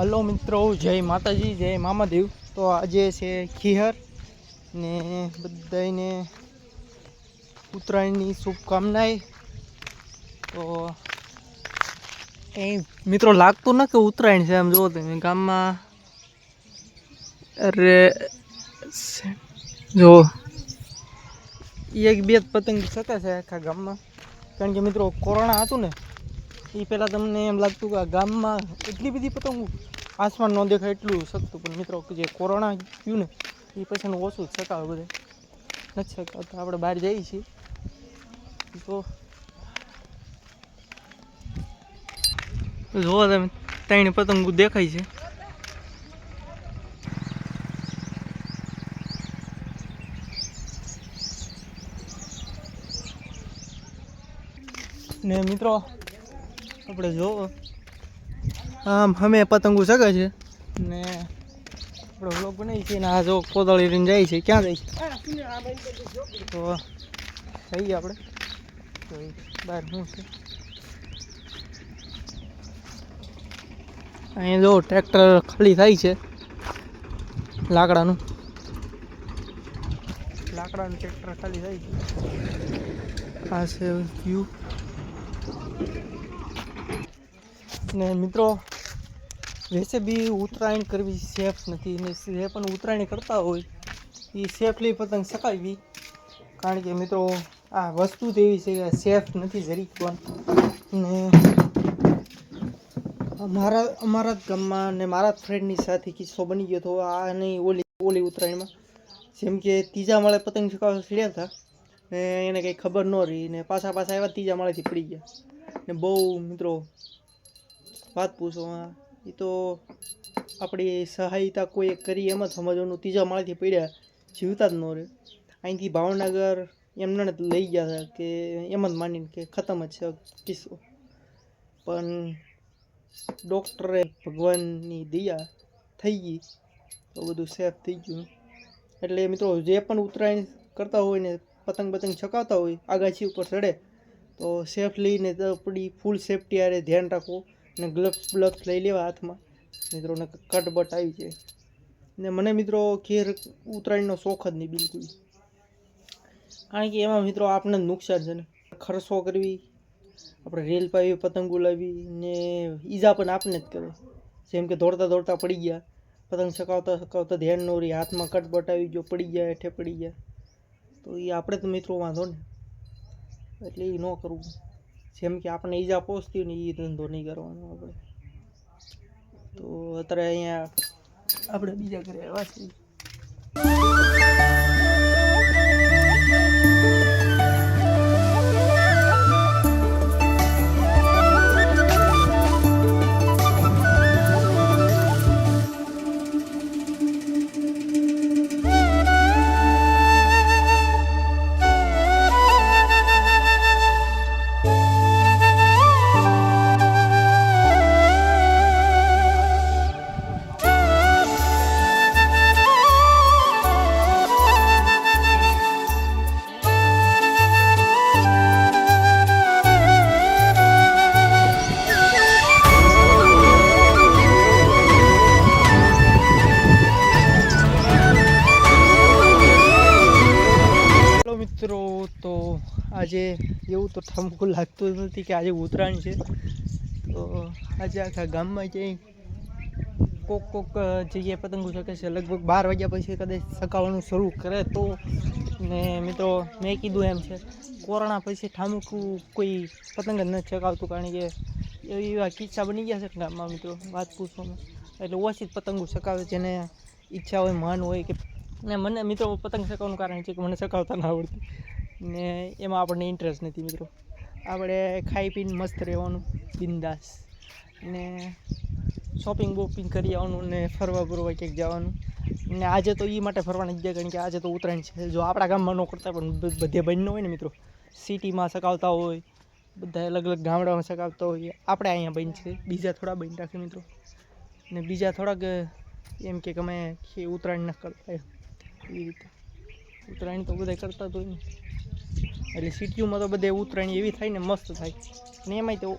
Hello મિત્રો, જય માતાજી, જય મામાદેવ. તો આજે છે ખીહર ને બધાને ઉત્તરાયણની શુભકામનાએ તો એ મિત્રો લાગતું ના કે ઉત્તરાયણ છે એમ જુઓ તમે, ગામમાં અરે સે- જો એક બે પતંગ થતા છે આખા ગામમાં. કારણ કે મિત્રો, કોરોના હતું ને એ પહેલાં તમને એમ લાગતું કે આ ગામમાં એટલી બધી પતંગો આસમાન ન દેખાય એટલું શકતું પણ મિત્રો, જે કોરોના ગયું ને એ પછીનું ઓછું જ શકાવે બધે. નથી શકાવતા આપણે બહાર જઈએ છીએ. તો જોવો તમે, ત્રણ પતંગો દેખાય છે. ને મિત્રો આપણે જોવો. આમ અમે પતંગો શકે છે. ને આપણે વ્લોગ બનાવી છીએ ને આ જો કોદળી રીને જાય છે. ક્યાં જાય તો જઈએ આપણે. તો બહાર શું છે? અહીંયા જો ટ્રેક્ટર ખાલી થાય છે. લાકડાનું. લાકડાનું ટ્રેક્ટર ખાલી થાય છે. આ છે વ્યૂ ને મિત્રો વેસે બી ઉત્તરાયણ કરવી સેફ નથી. ને જે પણ ઉત્તરાયણ કરતા હોય એ સેફલી પતંગ સકાવી કારણ કે મિત્રો, આ વસ્તુ જ એવી છે કે સેફ નથી જરી પણ. ને મારા અમારા જ ગામમાં ને મારા જ ફ્રેન્ડની સાથે કિસ્સો બની ગયો હતો આ નહીં ઓલી ઓલી ઉત્તરાયણમાં. જેમ કે ત્રીજા માળે પતંગ ચકાવવા ચડ્યા હતા. ને એને કંઈ ખબર ન રહી. ને પાછા પાછા એવા ત્રીજા માળેથી પડી ગયા. ને બહુ, મિત્રો વાત પૂછો એ તો આપણી સહાયતા કોઈ કરી એમ જ સમજવાનું ત્રીજા માળથી પડ્યા, જીવતા જ ન રહે. અહીંથી ભાવનગર એમને લઈ ગયા હતા કે એમ જ માનીને કે ખતમ જ છે કિસ્સો. પણ ડૉક્ટરે ભગવાનની દયા થઈ ગઈ, તો બધું સેફ થઈ ગયું. એટલે મિત્રો, જે પણ ઉત્તરાયણ કરતા હોય ને, પતંગ પતંગ છકાવતા હોય આગાછી ઉપર ચડે, તો સેફ લઈને આપણી ફૂલ સેફટી આરે ધ્યાન રાખવું ને ગ્લવ્સ બ્લવ્સ લઈ લેવા હાથમાં. મિત્રોને કટબટ આવી જાય ને મને મિત્રો ખેર ઉત્તરાયણનો શોખ જ નહીં બિલકુલ. કારણ કે એમાં મિત્રો આપણને નુકસાન છે ને. ખર્ચો કરવી, આપણે રેલ પાવી, પતંગ ઉલાવી ને ઈજા પણ આપને જ કરે. જેમ કે દોડતા દોડતા પડી ગયા. પતંગ ચકાવતા ચકાવતા ધ્યાન ન રહી, હાથમાં કટબટ આવી ગયો, પડી ગયા, હેઠે પડી ગયા. તો એ આપણે તો મિત્રો વાંધો ને. એટલે એ ન કરવું. જેમ કે આપણને ઈજા પહોંચતી હોય ને એ ધંધો નહીં કરવાનો આપણે. તો અત્યારે અહીંયા આપણે બીજા ઘરે આવ્યા છીએ મિત્રો, તો આજે એવું તો ઠમકું લાગતું જ નથી કે આજે ઉત્તરાયણ છે. તો આજે આખા ગામમાં ક્યાંય કોક કોક જગ્યાએ પતંગો શકે છે. લગભગ બાર વાગ્યા પછી કદાચ સકાવવાનું શરૂ કરે તો ને મિત્રો, મેં કીધું એમ છે, કોરોના પછી ઠામકું કોઈ પતંગ જ નથી ચગાવતું કારણ કે એવી કિસ્સા બની ગયા છે ગામમાં મિત્રો, વાત પૂછવામાં. એટલે ઓછી જ પતંગો ચકાવે જેને ઈચ્છા હોય, માન હોય કે ને મને મિત્રો પતંગ ચગાવવાનું કારણ છે કે મને ચગાવતા ના આવડતી. ને એમાં આપણને ઇન્ટરેસ્ટ નથી મિત્રો. આપણે ખાઈ પીને મસ્ત રહેવાનું, બિંદાસ. ને શોપિંગ બોપિંગ કરી આવવાનું ને ફરવા ફરવા ક્યાંક જવાનું. ને આજે તો એ માટે ફરવાની જ કારણ કે આજે તો ઉત્તરાયણ છે. જો આપણા ગામમાં ન કરતા પણ બધે બંને હોય ને મિત્રો. સિટીમાં શકાવતા હોય, બધા અલગ અલગ ગામડામાં શકાવતા હોય. આપણે અહીંયા બન છે. બીજા થોડા બન રાખે મિત્રો. ને બીજા થોડાક, એમ કે અમે ઉત્તરાયણ ન કરતા એવી રીતે. ઉત્તરાયણ તો બધા કરતા જ હોય ને. એટલે સિટીઓમાં તો બધે ઉત્તરાયણ એવી થાય ને મસ્ત થાય. અને એમાંય તો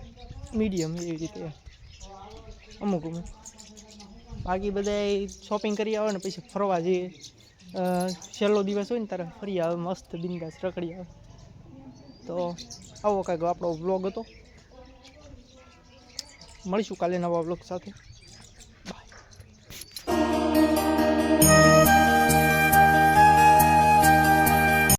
મીડિયમ એવી રીતે અમુક અમુક. બાકી બધા શોપિંગ કરી આવે ને પછી ફરવા જઈએ. છેલ્લો દિવસ હોય ને ત્યારે ફરી આવે, મસ્ત બિંદાસ રખડી આવે. તો આવો કાંઈક આપણો વ્લોગ હતો. મળીશું કાલે નવા વ્લોગ સાથે.